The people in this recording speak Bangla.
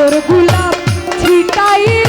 তোর গুলাপ ছিটাই